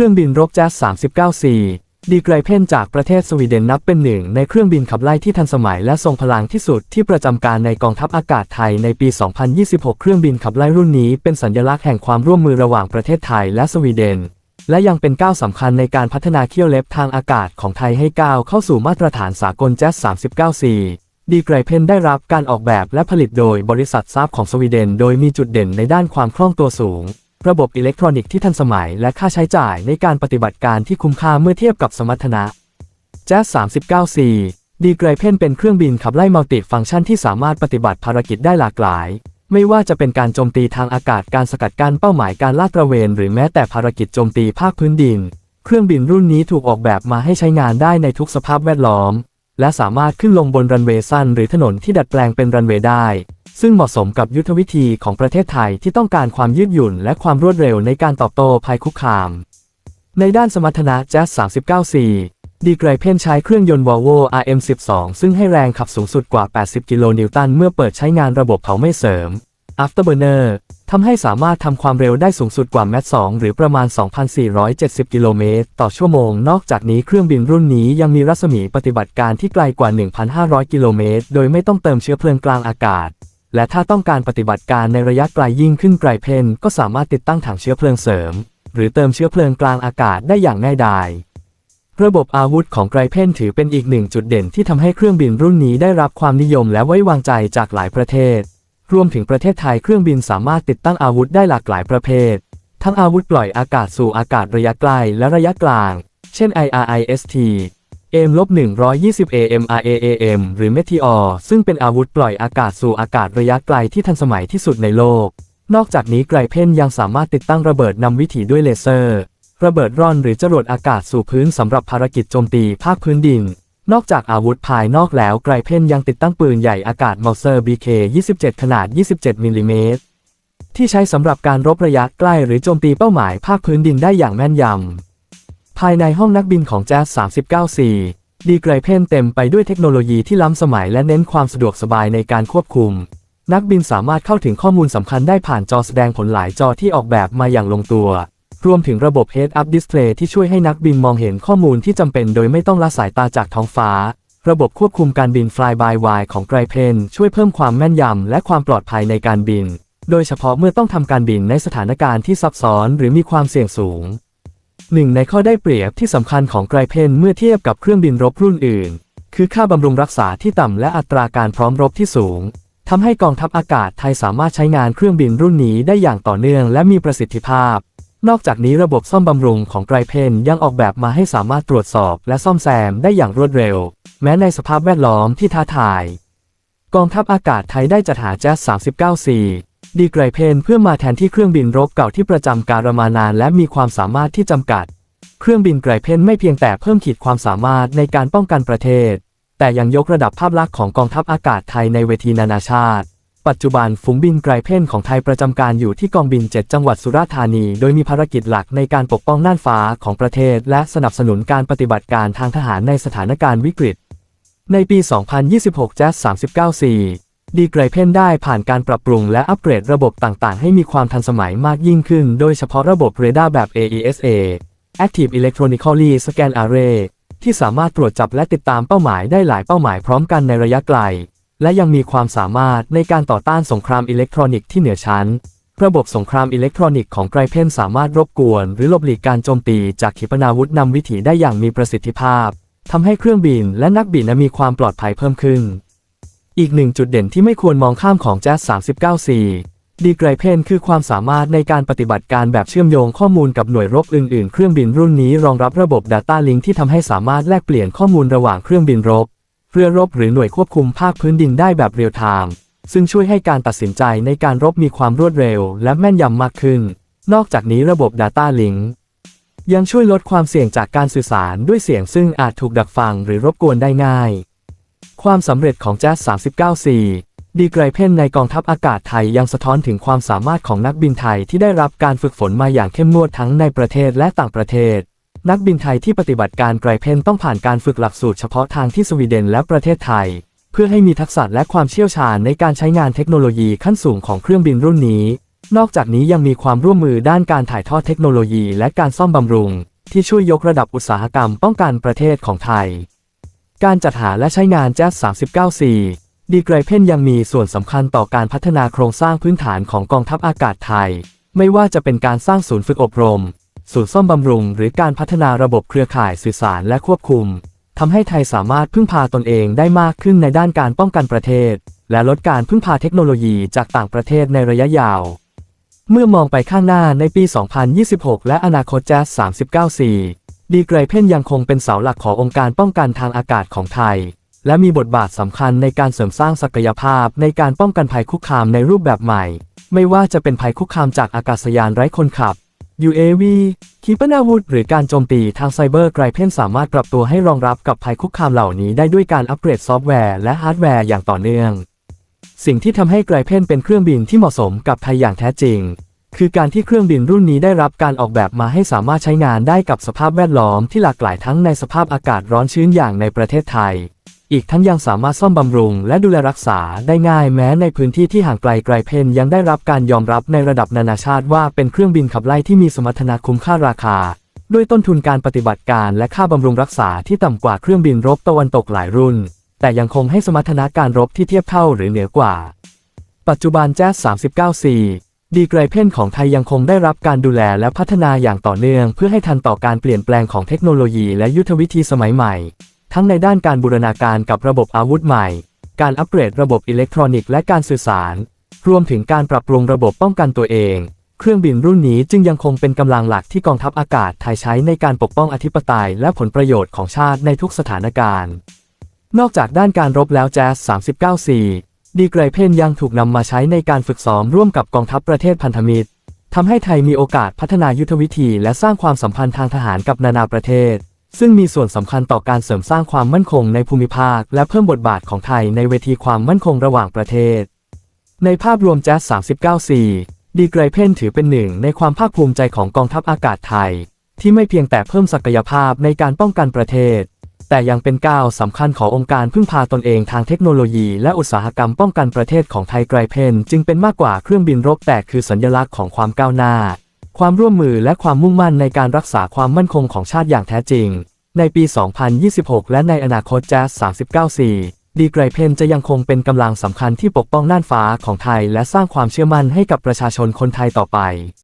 ครื่องบินรบแจ๊ส 39C ดีไกรเพนจากประเทศสวีเดนนับเป็นหนึ่งในเครื่องบินขับไล่ที่ทันสมัยและทรงพลังที่สุดที่ประจำการในกองทัพอากาศไทยในปี 2026 เครื่องบินขับไล่รุ่นนี้เป็นสัญลักษณ์แห่งความร่วมมือระหว่างประเทศไทยและสวีเดน และยังเป็นก้าวสำคัญในการพัฒนาเขี้ยวเล็บทางอากาศของไทยให้ก้าวเข้าสู่มาตรฐานสากลแจ๊ส 39C ดีไกรเพนได้รับการออกแบบและผลิตโดยบริษัทซาบของสวีเดน โดยมีจุดเด่นในด้านความคล่องตัวสูง ระบบอิเล็กทรอนิกส์ที่ทันสมัยและค่าใช้จ่ายในการปฏิบัติการที่คุ้มค่าเมื่อเทียบกับสมรรถนะแจ๊ส 39C ดีไกรเพนเป็นเครื่องบินขับไล่มัลติฟังก์ชันที่สามารถปฏิบัติภารกิจได้หลากหลาย ไม่ว่าจะเป็นการโจมตีทางอากาศการสกัดกั้นเป้าหมายการลาดตระเวน หรือแม้แต่ภารกิจโจมตีภาคพื้นดิน เครื่องบินรุ่นนี้ถูกออกแบบมาให้ใช้งานได้ในทุกสภาพแวดล้อม และสามารถขึ้นลงบนรันเวย์สั้นหรือถนนที่ดัดแปลงเป็นรันเวย์ได้ ซึ่งเหมาะสมกับยุทธวิธีของประเทศไทยที่ต้องการความยืดหยุ่นและความรวดเร็วในการตอบโต้ภัยคุกคาม ในด้านสมรรถนะ Jazz 39C ดีไกรเพนใช้เครื่องยนต์ Volvo RM12 ซึ่งให้แรงขับสูงสุดกว่า 80 กิโลนิวตันเมื่อเปิดใช้งานระบบเผาไม่เสริม Afterburner ทำให้สามารถทำความเร็วได้สูงสุดกว่าแมท2หรือประมาณ 2,470 กิโลเมตรต่อชั่วโมง นอกจากนี้เครื่องบินรุ่นนี้ยังมีรัศมีปฏิบัติการที่ไกลกว่า 1,500 กิโลเมตร โดยไม่ต้องเติมเชื้อเพลิงกลางอากาศ และถ้าต้องการปฏิบัติการในระยะไกลยิ่งขึ้นไกรเพนก็สามารถติดตั้งถังเชื้อเพลิงเสริม หรือเติมเชื้อเพลิงกลางอากาศได้อย่างง่ายดายระบบอาวุธของไกรเพนถือเป็นอีกหนึ่งจุดเด่นที่ทำให้เครื่องบินรุ่นนี้ได้รับความนิยมและไว้วางใจจากหลายประเทศ รวมถึงประเทศไทยเครื่องบินสามารถติดตั้งอาวุธได้หลากหลายประเภท ทั้งอาวุธปล่อยอากาศสู่อากาศระยะไกลและระยะกลาง เช่น IRIST AIM-120 AMRAAM หรือ Meteor ซึ่งเป็นอาวุธปล่อยอากาศสู่อากาศระยะไกลที่ทันสมัยที่สุดในโลก นอกจากนี้ไกรเพนยังสามารถติดตั้งระเบิดนำวิถีด้วยเลเซอร์ ระเบิดร่อนหรือจรวดอากาศสู่พื้นสำหรับภารกิจโจมตีภาคพื้นดิน นอกจากอาวุธภายนอกแล้วไกรเพนยังติดตั้งปืนใหญ่อากาศมอเซอร์ BK-27 ขนาด 27 มิลลิเมตรที่ใช้สำหรับการรบระยะใกล้หรือโจมตีเป้าหมายภาคพื้นดินได้อย่างแม่นยำ ภายในห้องนักบินของแจ๊ส 39C ดีไกรเพนเต็มไปด้วยเทคโนโลยีที่ล้ำสมัยและเน้นความสะดวกสบายในการควบคุม นักบินสามารถเข้าถึงข้อมูลสำคัญได้ผ่านจอแสดงผลหลายจอที่ออกแบบมาอย่างลงตัว รวมถึงระบบ Head-Up Display ที่ช่วยให้นักบินมองเห็นข้อมูลที่จำเป็นโดยไม่ต้องละสายตาจากท้องฟ้า ระบบควบคุมการบิน Fly by Wire ของไกรเพนช่วยเพิ่มความแม่นยำและความปลอดภัยในการบิน โดยเฉพาะเมื่อต้องทำการบินในสถานการณ์ที่ซับซ้อนหรือมีความเสี่ยงสูง หนึ่งในข้อได้เปรียบที่สำคัญของไกรเพนเมื่อเทียบกับเครื่องบินรบรุ่นอื่น คือค่าบำรุงรักษาที่ต่ำและอัตราการพร้อมรบที่สูงทำให้กองทัพอากาศไทยสามารถใช้งานเครื่องบินรุ่นนี้ได้อย่างต่อเนื่องและมีประสิทธิภาพ นอกจากนี้ระบบซ่อมบำรุงของไกรเพนยังออกแบบมาให้สามารถตรวจสอบและซ่อมแซมได้อย่างรวดเร็ว แม้ในสภาพแวดล้อมที่ท้าทาย กองทัพอากาศไทยได้จัดหาแจ๊ส 39C ดีไกรเพนเพื่อมาแทนที่เครื่องบินรบเก่าที่ประจำการมานานและมีความสามารถที่จำกัด เครื่องบินไกรเพนไม่เพียงแต่เพิ่มขีดความสามารถในการป้องกันประเทศ แต่ยังยกระดับภาพลักษณ์ของกองทัพอากาศไทยในเวทีนานาชาติ ปัจจุบันฝูงบินไกรเพนของไทยประจำการอยู่ที่กองบิน 7 จังหวัดสุราษฎร์ธานี โดยมีภารกิจหลักในการปกป้องน่านฟ้าของประเทศ และสนับสนุนการปฏิบัติการทางทหารในสถานการณ์วิกฤต ในปี 2026 แจ๊ส 39C ดีไกรเพนได้ผ่านการปรับปรุงและอัปเกรดระบบต่างๆ ให้มีความทันสมัยมากยิ่งขึ้น โดยเฉพาะระบบเรดาร์แบบ AESA Active Electronically Scan Array ที่สามารถตรวจจับและติดตามเป้าหมายได้หลายเป้าหมายพร้อมกันในระยะไกล และยังมีความสามารถในการต่อต้านสงครามอิเล็กทรอนิกส์ที่เหนือชั้น ระบบสงครามอิเล็กทรอนิกส์ของไกรเพนสามารถรบกวน หรือหลบหลีกการโจมตีจากขีปนาวุธนำวิถีได้อย่างมีประสิทธิภาพทำให้เครื่องบินและนักบินมีความปลอดภัยเพิ่มขึ้น อีกหนึ่งจุดเด่นที่ไม่ควรมองข้ามของ Jazz 39C ดีไกรเพนคือความสามารถในการปฏิบัติการแบบเชื่อมโยงข้อมูลกับหน่วยรบอื่นๆ เครื่องบินรุ่นนี้รองรับระบบ Data Link ที่ทำให้สามารถแลกเปลี่ยนข้อมูลระหว่างเครื่องบินรบ เรือรบหรือหน่วยควบคุมภาคพื้นดินได้แบบเรียลไทม์ซึ่งช่วยให้การตัดสินใจในการรบมีความรวดเร็ว และแม่นยำมากขึ้น นอกจากนี้ระบบ Data Link ยังช่วยลดความเสี่ยงจากการสื่อสารด้วยเสียงซึ่งอาจถูกดักฟังหรือรบกวนได้ง่าย ความสำเร็จของ Jazz 39C ดีไกรเพนในกองทัพอากาศไทยยังสะท้อนถึงความสามารถของนักบินไทยที่ได้รับการฝึกฝนมาอย่างเข้มงวดทั้งในประเทศและต่างประเทศ นักบินไทยที่ปฏิบัติการไกรเพนต้องผ่านการฝึกหลักสูตรเฉพาะทางที่สวีเดนและประเทศไทย เพื่อให้มีทักษะและความเชี่ยวชาญในการใช้งานเทคโนโลยีขั้นสูงของเครื่องบินรุ่นนี้ นอกจากนี้ยังมีความร่วมมือด้านการถ่ายทอดเทคโนโลยีและการซ่อมบำรุง ที่ช่วยยกระดับอุตสาหกรรมป้องกันประเทศของไทย การจัดหาและใช้งานแจ๊ส 39C ดีเกรเพนยังมีส่วนสำคัญต่อการพัฒนาโครงสร้างพื้นฐานของกองทัพอากาศไทย ไม่ว่าจะเป็นการสร้างศูนย์ฝึกอบรม ศูนย์ซ่อมบำรุง หรือการพัฒนาระบบเครือข่ายสื่อสารและควบคุมทำให้ไทยสามารถพึ่งพาตนเองได้มากขึ้นในด้านการป้องกันประเทศ และลดการพึ่งพาเทคโนโลยีจากต่างประเทศในระยะยาว เมื่อมองไปข้างหน้าในปี 2026 และอนาคตแจ๊ส 39C ดีเกรเพนยังคงเป็นเสาหลักขององค์การป้องกันทางอากาศของไทย และมีบทบาทสำคัญในการเสริมสร้างศักยภาพในการป้องกันภัยคุกคามในรูปแบบใหม่ ไม่ว่าจะเป็นภัยคุกคามจากอากาศยานไร้คนขับ UAV ขีปนาวุธหรือการโจมตีทางไซเบอร์ไกรเพนสามารถปรับตัวให้รองรับกับภัยคุกคามเหล่านี้ได้ด้วยการอัปเกรดซอฟต์แวร์และฮาร์ดแวร์อย่างต่อเนื่อง สิ่งที่ทำให้ไกรเพนเป็นเครื่องบินที่เหมาะสมกับไทยอย่างแท้จริง คือการที่เครื่องบินรุ่นนี้ได้รับการออกแบบมาให้สามารถใช้งานได้กับสภาพแวดล้อมที่หลากหลายทั้งในสภาพอากาศร้อนชื้นอย่างในประเทศไทย อีกทั้งยังสามารถซ่อมบำรุงและดูแลรักษาได้ง่ายแม้ในพื้นที่ที่ห่างไกลไกลเพนยังได้รับการยอมรับในระดับนานาชาติว่าเป็นเครื่องบินขับไล่ที่มีสมรรถนะคุ้มค่าราคา ด้วยต้นทุนการปฏิบัติการและค่าบำรุงรักษาที่ต่ำกว่าเครื่องบินรบตะวันตกหลายรุ่น แต่ยังคงให้สมรรถนะการรบที่เทียบเท่าหรือเหนือกว่า ปัจจุบันแจ๊ส 39C ดีไกรเพนของไทยยังคงได้รับการดูแลและพัฒนาอย่างต่อเนื่อง เพื่อให้ทันต่อการเปลี่ยนแปลงของเทคโนโลยีและยุทธวิธีสมัยใหม่ ทั้งในด้านการบูรณาการกับระบบอาวุธใหม่ การอัปเกรดระบบอิเล็กทรอนิกส์และการสื่อสาร รวมถึงการปรับปรุงระบบป้องกันตัวเอง เครื่องบินรุ่นนี้จึงยังคงเป็นกำลังหลักที่กองทัพอากาศไทยใช้ในการปกป้องอธิปไตยและผลประโยชน์ของชาติในทุกสถานการณ์ นอกจากด้านการรบแล้วแจ๊ส 39C ดีเกรเพนยังถูกนำมาใช้ในการฝึกซ้อมร่วมกับกองทัพประเทศพันธมิตรทำให้ไทยมีโอกาสพัฒนายุทธวิธีและสร้างความสัมพันธ์ทางทหารกับนานาประเทศ ซึ่งมีส่วนสำคัญต่อการเสริมสร้างความมั่นคงในภูมิภาค และเพิ่มบทบาทของไทยในเวทีความมั่นคงระหว่างประเทศ ในภาพรวมแจ๊ส 39C ดีเกรเพนถือเป็นหนึ่งในความภาคภูมิใจของกองทัพอากาศไทย ที่ไม่เพียงแต่เพิ่มศักยภาพในการป้องกันประเทศ แต่ยังเป็นก้าวสำคัญขององค์การพึ่งพาตนเองทางเทคโนโลยีและอุตสาหกรรมป้องกันประเทศของไทยไกรเพนจึงเป็นมากกว่าเครื่องบินรบแต่คือสัญลักษณ์ของความก้าวหน้า ความร่วมมือและความมุ่งมั่นในการรักษาความมั่นคงของชาติอย่างแท้จริง ในปี 2026 และในอนาคตแจ๊ส 39C ดีไกรเพนจะยังคงเป็นกำลังสำคัญที่ปกป้องน่านฟ้าของไทย และสร้างความเชื่อมั่นให้กับประชาชนคนไทยต่อไป